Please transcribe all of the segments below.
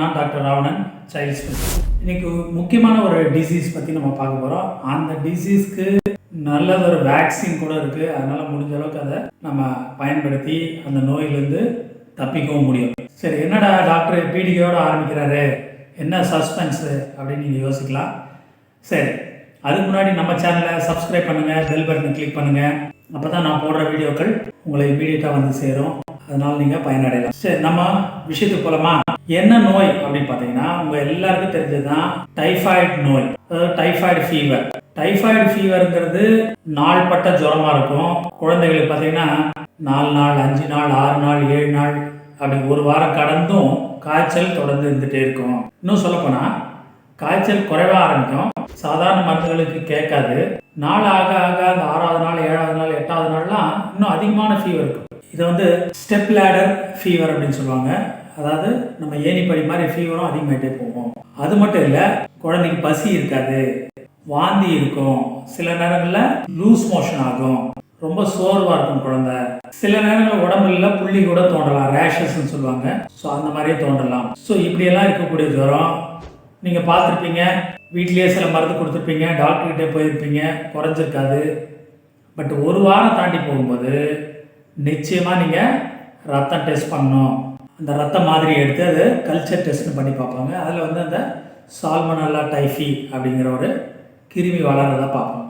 நான் doctor Ravanan child specialist இன்னைக்கு முக்கியமான ஒரு டிசீஸ் பற்றி நம்ம பார்க்க போகிறோம் அந்த டிசீஸ்க்கு நல்லதொரு வேக்சின் கூட இருக்குது அதனால் முடிஞ்ச அளவுக்கு அதை நம்ம பயன்படுத்தி அந்த நோயிலேருந்து தப்பிக்கவும் முடியும். சரி என்னடா டாக்டர் பீடிகையோடு ஆரம்பிக்கிறாரு? என்ன சஸ்பென்ஸு அப்படின்னு நீங்கள் யோசிக்கலாம். சரி அதுக்கு முன்னாடி நம்ம சேனலை சப்ஸ்கிரைப் பண்ணுங்கள் பெல் பட்டனை கிளிக் பண்ணுங்கள் அப்போ தான் நான் போடுற வீடியோக்கள் உங்களை இமீடியட்டாக வந்து சேரும். அதனால் நீங்கள் பயனடையலாம். சரி நம்ம விஷயத்துக்கு போகலாமா என்ன நோய் அப்படின்னு பார்த்தீங்கன்னா உங்கள் எல்லாருக்கும் தெரிஞ்சது தான் டைஃபாய்டு நோய். அதாவது டைஃபாய்டு ஃபீவர் டைஃபாய்டு ஃபீவருங்கிறது நாள்பட்ட ஜுரமாக இருக்கும். குழந்தைகளுக்கு பார்த்தீங்கன்னா நாலு நாள் அஞ்சு நாள் ஆறு நாள் ஏழு நாள் அப்படி ஒரு வாரம் கடந்தும் காய்ச்சல் தொடர்ந்து இருந்துகிட்டே இருக்கும். இன்னும் சொல்லப்போனால் காய்ச்சல் குறைவாக ஆரம்பிக்கும். சாதாரண மருந்துகளுக்கு கேட்காது. நாள் ஆக ஆக அந்த ஆறாவது நாள் ஏழாவது நாள் எட்டாவது நாள்லாம் இன்னும் அதிகமான ஃபீவர் இருக்கும். இதை வந்து ஸ்டெப் லேடர் ஃபீவர் அப்படின்னு சொல்லுவாங்க. அதாவது நம்ம ஏணிப்படி மாதிரி ஃபீவரும் அதிகமாகிட்டே போகும். அது மட்டும் இல்லை குழந்தைக்கு பசி இருக்காது வாந்தி இருக்கும். சில நேரங்களில் லூஸ் மோஷன் ஆகும். ரொம்ப சோர்வாக இருக்கும் குழந்தை. சில நேரங்களில் உடம்புல புள்ளி கூட தோன்றலாம் ரேஷஸ்ன்னு சொல்லுவாங்க. ஸோ அந்த மாதிரியே தோன்றலாம் ஸோ இப்படியெல்லாம் இருக்கக்கூடிய ஜுரம் நீங்கள் பார்த்துருப்பீங்க. வீட்லேயே சில மருந்து கொடுத்துருப்பீங்க. டாக்டர்கிட்ட போயிருப்பீங்க. குறைஞ்சிருக்காது. பட் ஒரு வாரம் தாண்டி போகும்போது நிச்சயமாக நீங்கள் ரத்தம் டெஸ்ட் பண்ணணும். அந்த ரத்த மாதிரி எடுத்து அது கல்ச்சர் டெஸ்ட்னு பண்ணி பார்ப்பாங்க. அதில் வந்து அந்த சால்மனல்லா டைஃபி அப்படிங்கிற ஒரு கிருமி வளர்றதை பார்ப்போம்.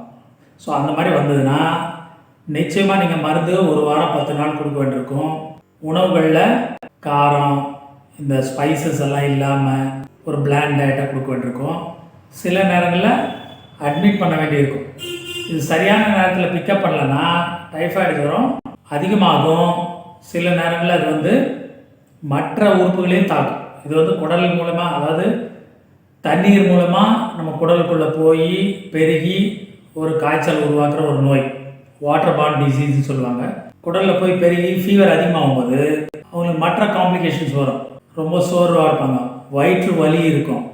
ஸோ அந்த மாதிரி வந்ததுன்னா நிச்சயமாக நீங்கள் மருந்து ஒரு வாரம் பத்து நாள் கொடுக்க வேண்டியிருக்கும். உணவுகளில் காரம் இந்த ஸ்பைசஸ் எல்லாம் இல்லாமல் ஒரு பிளான் டயட்டை கொடுக்க வேண்டியிருக்கும். சில நேரங்களில் அட்மிட் பண்ண வேண்டியிருக்கும். இது சரியான நேரத்தில் பிக்கப் பண்ணலன்னா டைஃபாய்டு ஜுரம் அதிகமாகும். சில நேரங்களில் அது வந்து மற்ற உறுப்புகளையும் தாக்கும். இது வந்து குடல் மூலமாக அதாவது தண்ணீர் மூலமாக நம்ம குடலுக்குள்ளே போய் பெருகி ஒரு காய்ச்சல் உருவாக்குற ஒரு நோய். வாட்டர் பாண்ட் டிசீஸ்னு சொல்லுவாங்க. குடலில் போய் பெருகி ஃபீவர் அதிகமாகும் போது அவங்களுக்கு மற்ற காம்ப்ளிகேஷன்ஸ் வரும். ரொம்ப சோர்வாக இருப்பாங்க. வயிற்று வலி இருக்கும்.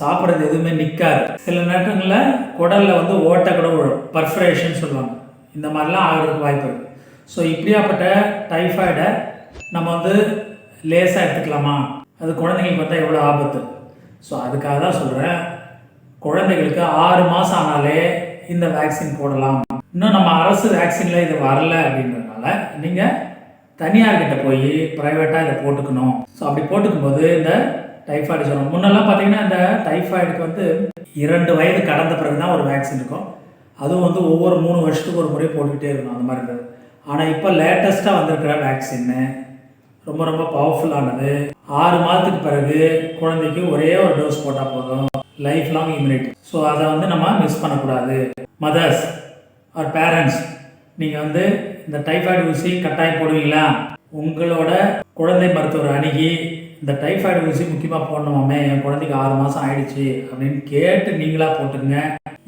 சாப்பிட்றது எதுவுமே நிற்காது சில நேரங்களில் குடலில் வந்து ஓட்டை கூட விழும் பர்ஃபரேஷன் சொல்லுவாங்க. இந்த மாதிரிலாம் ஆகிறதுக்கு வாய்ப்பு இருக்குது ஸோ இப்படியாப்பட்ட டைஃபாய்டை நம்ம வந்து லேசாக எடுத்துக்கலாமா? அது குழந்தைங்களுக்கு வந்தால் எவ்வளோ ஆபத்து? ஸோ அதுக்காக தான் சொல்கிறேன் குழந்தைகளுக்கு ஆறு மாதம் ஆனாலே இந்த வேக்சின் போடலாம். இன்னும் நம்ம அரசு வேக்சினில் இது வரல அப்படின்றதுனால நீங்கள் தனியார்கிட்ட போய் ப்ரைவேட்டாக இதை போட்டுக்கணும். ஸோ அப்படி போட்டுக்கும்போது இந்த டைஃபாய்டு ஜுரம் முன்னெல்லாம் பார்த்தீங்கன்னா இந்த டைஃபாய்டுக்கு வந்து இரண்டு வயது கடந்த பிறகு தான் ஒரு வேக்சின் இருக்கும். அதுவும் வந்து ஒவ்வொரு மூணு வருஷத்துக்கு ஒரு முறை போட்டுக்கிட்டே இருக்கணும் அந்த மாதிரி இருந்தது. ஆனால் இப்போ லேட்டஸ்ட்டாக வந்திருக்கிற வேக்சின்னு ரொம்ப ரொம்ப பவர்ஃபுல்லானது ஆறு மாதத்துக்கு பிறகு குழந்தைக்கு ஒரே ஒரு டோஸ் போட்டால் போதும். லைஃப் லாங் இம்யூனிட்டி ஸோ அதை வந்து நம்ம மிஸ் பண்ணக்கூடாது. மதர்ஸ் ஆர் பேரண்ட்ஸ் நீங்கள் வந்து இந்த டைஃபாய்டு ஊசி கட்டாயம் போடுவீங்களா? உங்களோட குழந்தை மருத்துவர் அணுகி இந்த டைஃபாய்டு ஊசி முக்கியமாக போடணுமாமே என் குழந்தைக்கு ஆறு மாதம் ஆயிடுச்சு அப்படின்னு கேட்டு நீங்களாக போட்டுங்க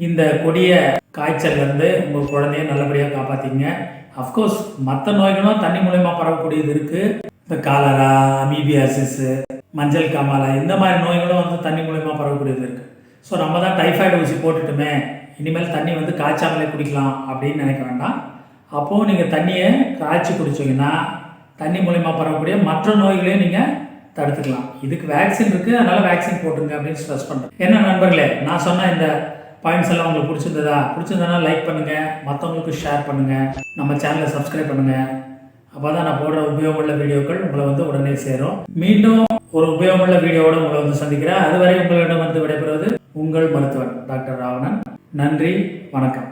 இந்த கொடிய காய்ச்சல்லேருந்து உங்கள் குழந்தைய நல்லபடியாக காப்பாற்றிங்க அஃப்கோர்ஸ் மற்ற நோய்களும் தண்ணி மூலயமா பரவக்கூடியது இருக்குது இந்த காலரா அமீபியாசிஸ் மஞ்சள் காமாலா இந்த மாதிரி நோய்களும் வந்து தண்ணி மூலயமா பரவக்கூடியது இருக்குது ஸோ நம்ம தான் டைஃபாய்டு ஊசி போட்டுட்டுமே இனிமேல் தண்ணி வந்து காய்ச்சாமலே குடிக்கலாம் அப்படின்னு நினைக்க வேண்டாம். அப்போது நீங்கள் தண்ணியை காய்ச்சி குடிச்சிங்கன்னா தண்ணி மூலயமா பரவக்கூடிய மற்ற நோய்களையும் நீங்கள் தடுத்துக்கலாம். இதுக்கு வேக்சின் இருக்குது அதனால் வேக்சின் போட்டுங்க அப்படின்னு ஸ்ட்ரெஸ் பண்ணுறேன் என்ன நண்பர்களே நான் சொன்ன இந்த பாயிண்ட்ஸ் எல்லாம் உங்களுக்கு பிடிச்சிருந்ததா? பிடிச்சிருந்தனா லைக் பண்ணுங்கள் மற்றவங்களுக்கு ஷேர் பண்ணுங்கள் நம்ம சேனலை சப்ஸ்கிரைப் பண்ணுங்கள் அப்போ தான் நான் போடுற உபயோகமுள்ள வீடியோக்கள் உங்களை வந்து உடனே சேரும். மீண்டும் ஒரு உபயோகமுள்ள வீடியோவோட உங்களை வந்து சந்திக்கிறேன். அதுவரை உங்களிடம் வந்து விடைபெறுவது உங்கள் மருத்துவர் டாக்டர் ராவணன். நன்றி வணக்கம்.